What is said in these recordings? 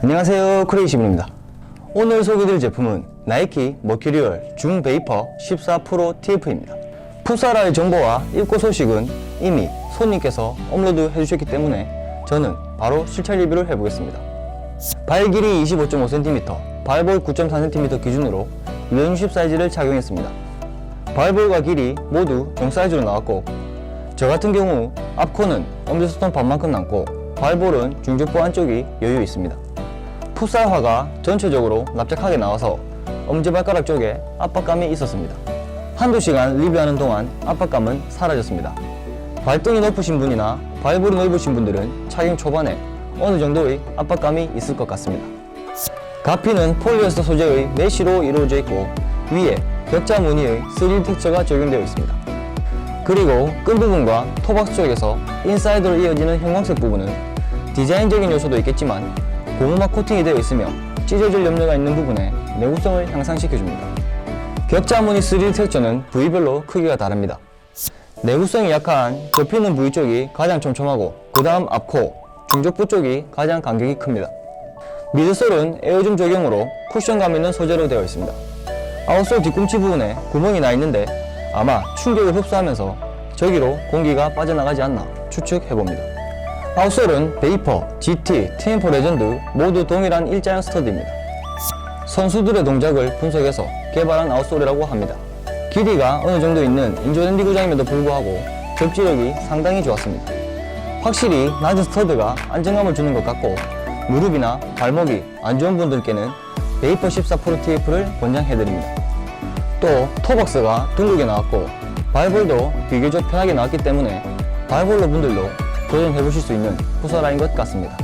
안녕하세요 크레이시분입니다. 오늘 소개드릴 제품은 나이키 머큐리얼 중베이퍼 14 프로 TF입니다. 풋사라의 정보와 입고 소식은 이미 손님께서 업로드 해주셨기 때문에 저는 바로 실찰 리뷰를 해보겠습니다. 발 길이 25.5cm, 발볼 9.4cm 기준으로 면60 사이즈를 착용했습니다. 발볼과 길이 모두 정 사이즈로 나왔고 저 같은 경우 앞코는 엄지스톤 반만큼 남고 발볼은 중족부 안쪽이 여유 있습니다. 풋살화가 전체적으로 납작하게 나와서 엄지발가락 쪽에 압박감이 있었습니다. 한두 시간 리뷰하는 동안 압박감은 사라졌습니다. 발등이 높으신 분이나 발볼이 넓으신 분들은 착용 초반에 어느 정도의 압박감이 있을 것 같습니다. 가피는 폴리에스터 소재의 메쉬로 이루어져 있고 위에 격자 무늬의 3D 텍처가 적용되어 있습니다. 그리고 끈 부분과 토박스 쪽에서 인사이드로 이어지는 형광색 부분은 디자인적인 요소도 있겠지만 고무막 코팅이 되어 있으며 찢어질 염려가 있는 부분에 내구성을 향상시켜줍니다. 격자 무늬 3D 텍처는 부위별로 크기가 다릅니다. 내구성이 약한 접히는 부위 쪽이 가장 촘촘하고 그 다음 앞코, 중족부 쪽이 가장 간격이 큽니다. 미드솔은 에어줌 적용으로 쿠션감 있는 소재로 되어 있습니다. 아웃솔 뒤꿈치 부분에 구멍이 나 있는데 아마 충격을 흡수하면서 저기로 공기가 빠져나가지 않나 추측해봅니다. 아웃솔은 베이퍼, GT, TM4 레전드 모두 동일한 일자형 스터드입니다. 선수들의 동작을 분석해서 개발한 아웃솔이라고 합니다. 길이가 어느 정도 있는 인조랜디 구장임에도 불구하고 접지력이 상당히 좋았습니다. 확실히 낮은 스터드가 안정감을 주는 것 같고 무릎이나 발목이 안 좋은 분들께는 베이퍼 14 프로 TF를 권장해드립니다. 또 토박스가 둥글게 나왔고 발볼도 비교적 편하게 나왔기 때문에 발볼러 분들도 도전해 보실 수 있는 풋사라인 것 같습니다.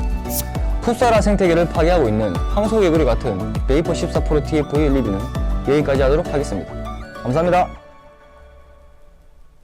풋사라 생태계를 파괴하고 있는 황소개구리 같은 베이퍼 14 프로 TF의 리뷰는 여기까지 하도록 하겠습니다. 감사합니다.